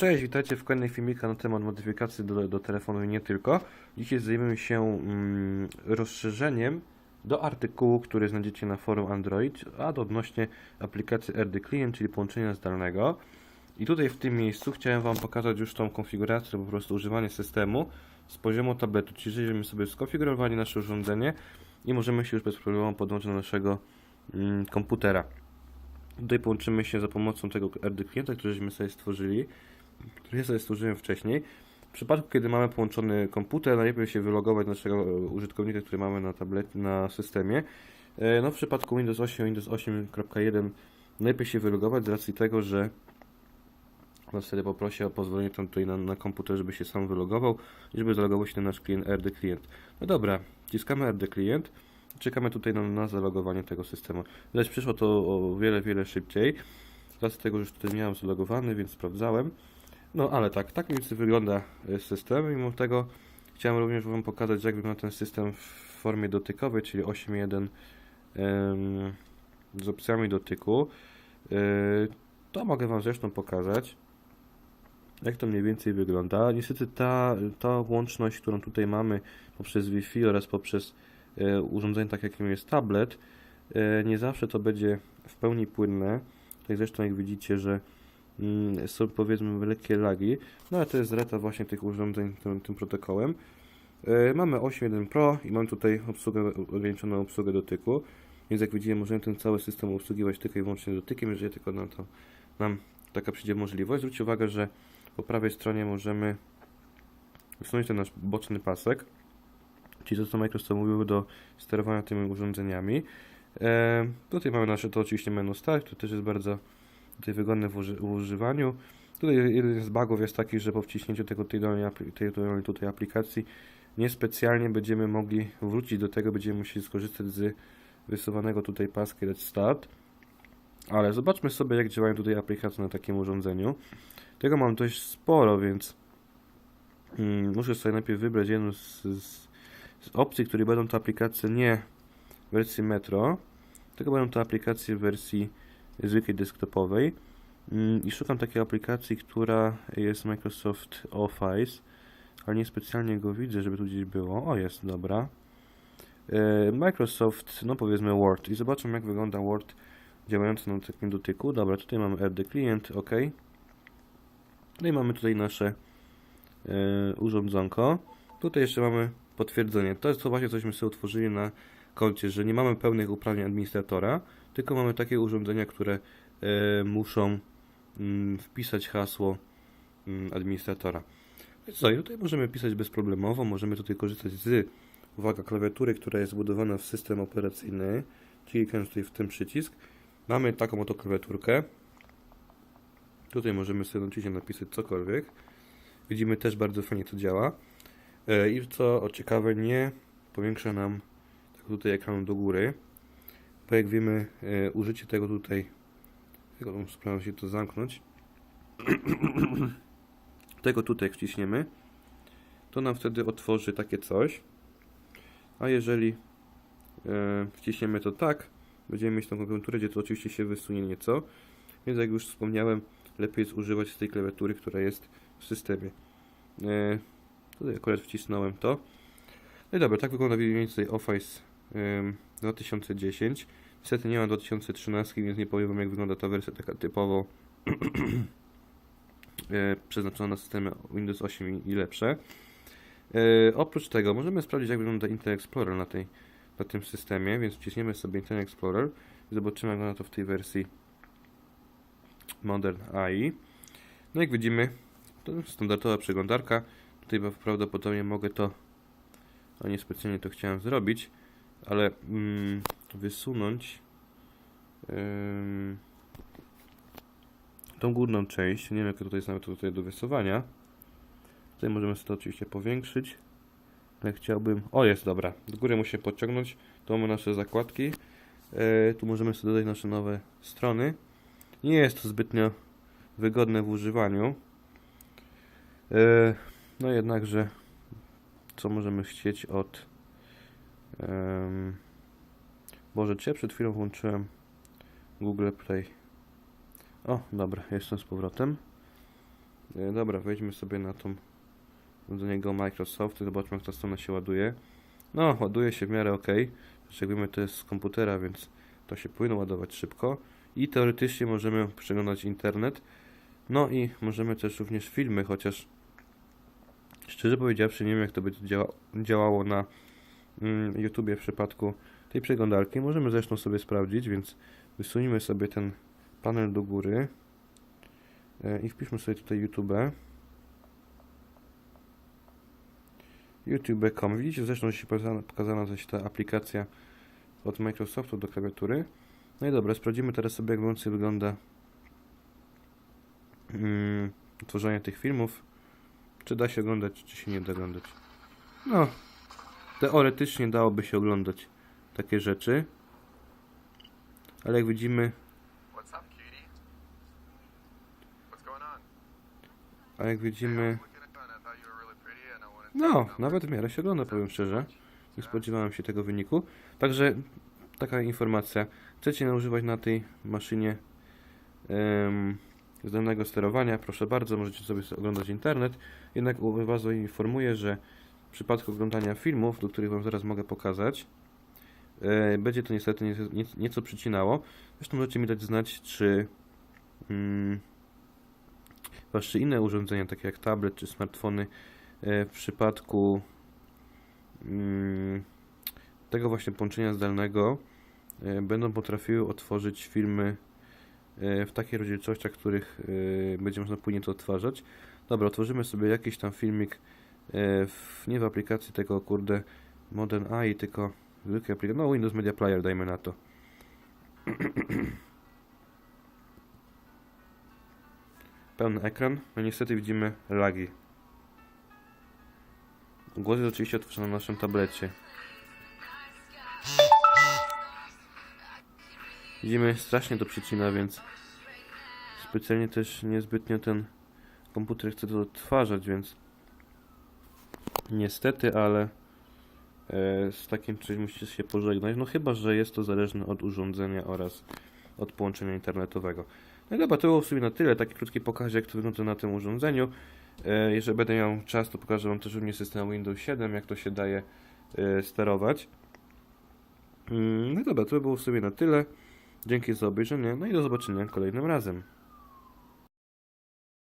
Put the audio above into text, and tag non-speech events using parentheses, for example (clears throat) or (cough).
Cześć, witajcie w kolejnej filmika na temat modyfikacji do, do telefonu i nie tylko. Dzisiaj zajmiemy się mm, rozszerzeniem do artykułu, który znajdziecie na forum Android, a do odnośnie aplikacji RD Client, czyli połączenia zdalnego. I tutaj w tym miejscu chciałem Wam pokazać już tą konfigurację, po prostu używanie systemu z poziomu tabletu, czyli żeśmy sobie skonfigurowali nasze urządzenie i możemy się już bez problemu podłączyć do naszego mm, komputera. Tutaj połączymy się za pomocą tego RD klienta, który żeśmy sobie stworzyli, który ja sobie stworzyłem wcześniej. W przypadku, kiedy mamy połączony komputer, najlepiej się wylogować naszego e, użytkownika, który mamy na tablet, na systemie. E, No w przypadku Windows 8, Windows 8.1 najlepiej się wylogować z racji tego, że was wtedy poprosi o pozwolenie tam tutaj na, na komputer, żeby się sam wylogował i żeby zalogował się na nasz klient RD klient. No dobra, wciskamy RD klient. Czekamy tutaj na, na zalogowanie tego systemu. Lecz przyszło to o wiele, wiele szybciej. Z racji tego, że już tutaj miałem zalogowany, więc sprawdzałem. No ale tak, tak mniej więcej wygląda e, system. Mimo tego chciałem również Wam pokazać, jak wygląda ten system w formie dotykowej, czyli 8.1 em, z opcjami dotyku. E, To mogę Wam zresztą pokazać, jak to mniej więcej wygląda. Niestety ta, ta łączność, którą tutaj mamy poprzez Wi-Fi oraz poprzez e, urządzenie, tak jakim jest tablet, nie zawsze to będzie w pełni płynne. Tak zresztą jak widzicie, że są powiedzmy lekkie lagi, no ale to jest zaleta właśnie tych urządzeń tym, tym protokołem. E, Mamy 8.1 Pro i mam tutaj obsługę, ograniczoną obsługę dotyku, więc jak widzimy możemy ten cały system obsługiwać tylko i wyłącznie dotykiem, jeżeli tylko na to nam taka przyjdzie możliwość. Zwróćcie uwagę, że po prawej stronie możemy usunąć ten nasz boczny pasek, czyli to co Microsoft mówił do sterowania tymi urządzeniami. E, tutaj mamy nasze to oczywiście menu start, to też jest bardzo tutaj wygodne w, uży w używaniu. Tutaj jeden z bugów jest taki, że po wciśnięciu tego tej dolnej, tej dolnej tutaj aplikacji niespecjalnie będziemy mogli wrócić do tego, będziemy musieli skorzystać z wysuwanego tutaj paski Let's Start. Ale zobaczmy sobie, jak działają tutaj aplikacje na takim urządzeniu. Tego mam dość sporo, więc mm, muszę sobie najpierw wybrać jedną z, z, z opcji, które będą to aplikacje nie w wersji Metro, tylko będą to aplikacje w wersji zwykłej desktopowej. Mm, I szukam takiej aplikacji, która jest Microsoft Office, ale nie specjalnie go widzę, żeby tu gdzieś było. O, jest, dobra. E, Microsoft, no powiedzmy Word. I zobaczmy, jak wygląda Word działający na takim dotyku. Dobra, tutaj mamy RD Client, ok. No i mamy tutaj nasze e, urządzonko. Tutaj jeszcze mamy potwierdzenie. To jest to właśnie, cośmy sobie utworzyli na koncie, że nie mamy pełnych uprawnień administratora, tylko mamy takie urządzenia, które e, muszą mm, wpisać hasło mm, administratora. Więc co, i tutaj możemy pisać bezproblemowo, możemy tutaj korzystać z, uwaga, klawiatury, która jest zbudowana w system operacyjny, czyli klikając tutaj w ten przycisk, mamy taką oto klawiaturkę. Tutaj możemy sobie oczywiście napisać cokolwiek. Widzimy też bardzo fajnie to działa. E, I co ciekawe, nie powiększa nam tutaj ekranu do góry. Wiemy, e, użycie tego tutaj, tego spróbuję się to zamknąć. (clears throat) tego tutaj wciśniemy, to nam wtedy otworzy takie coś. A jeżeli e, wciśniemy to tak, będziemy mieć tą klawiaturę, gdzie to oczywiście się wysunie nieco. Więc jak już wspomniałem, lepiej jest używać tej klawiatury, która jest w systemie. E, tutaj akurat wcisnąłem to. No i dobra, tak wygląda mniej więcej Office 2010. Niestety nie ma 2013, więc nie powiem wam jak wygląda ta wersja taka typowo (clears throat) e, przeznaczona na systemy Windows 8 i, lepsze. E, oprócz tego możemy sprawdzić jak wygląda Internet Explorer na, tej, na tym systemie, więc wciśniemy sobie Internet Explorer i zobaczymy jak wygląda to w tej wersji Modern AI. No jak widzimy, to standardowa przeglądarka. Tutaj prawdopodobnie mogę to, a nie specjalnie to chciałem zrobić, ale mm, wysunąć tą górną część. Nie wiem, jak tutaj jest nawet tutaj do wysuwania. Tutaj możemy sobie to oczywiście powiększyć. Ale chciałbym. O, jest dobra. Do góry muszę podciągnąć. Tu mamy nasze zakładki. E, tu możemy sobie dodać nasze nowe strony. Nie jest to zbytnio wygodne w używaniu. E, no jednakże, co możemy chcieć od. Boże, ja przed chwilą włączyłem Google Play? O, dobra, jestem z powrotem. E, Dobra, wejdźmy sobie na tą do niego Microsoft, zobaczmy jak ta strona się ładuje. No, ładuje się w miarę ok. Jak wiemy, to jest z komputera, więc to się powinno ładować szybko. I teoretycznie możemy przeglądać internet. No i możemy też również filmy, chociaż szczerze powiedziawszy nie wiem jak to będzie działa, działało na mm, YouTubie w przypadku tej przeglądarki. Możemy zresztą sobie sprawdzić, więc wysunimy sobie ten panel do góry e, i wpiszmy sobie tutaj YouTube. YouTube.com. Widzicie zresztą, że się pokazana, pokazana ta aplikacja od Microsoftu do klawiatury. No i dobra, sprawdzimy teraz sobie, jak więcej wygląda mm, tworzenie tych filmów. Czy da się oglądać, czy się nie da oglądać. No, teoretycznie dałoby się oglądać takie rzeczy. Ale jak widzimy, a jak widzimy, no, nawet w miarę się ogląda, powiem szczerze. Nie spodziewałem się tego wyniku. Także taka informacja. Chcecie naużywać na tej maszynie em, zdalnego sterowania, proszę bardzo, możecie sobie oglądać internet. Jednak Was informuję, że w przypadku oglądania filmów, do których Wam zaraz mogę pokazać, e, będzie to niestety nieco, przycinało. Zresztą możecie mi dać znać, czy mm, Wasze inne urządzenia, takie jak tablet czy smartfony, e, w przypadku mm, tego właśnie połączenia zdalnego e, będą potrafiły otworzyć filmy w takich rozdzielczościach, których będzie można później to odtwarzać. Dobra, otworzymy sobie jakiś tam filmik w, nie w aplikacji tego kurde Modern AI, tylko w zwykłej aplikacji, no Windows Media Player dajmy na to. (clears throat) Pełny ekran, no niestety widzimy lagi. Głos jest oczywiście otworzony na naszym tablecie. Widzimy, strasznie to przycina, więc specjalnie też niezbytnio ten komputer chce to odtwarzać, więc niestety, ale e, z takim czymś musicie się pożegnać, no chyba, że jest to zależne od urządzenia oraz od połączenia internetowego. No i dobra, to było w sumie na tyle, taki krótki pokaz jak to wygląda na tym urządzeniu. E, jeżeli będę miał czas, to pokażę Wam też również system Windows 7, jak to się daje e, sterować. Mm, No dobra, to było w sumie na tyle. Dzięki za obejrzenie, no i do zobaczenia kolejnym razem.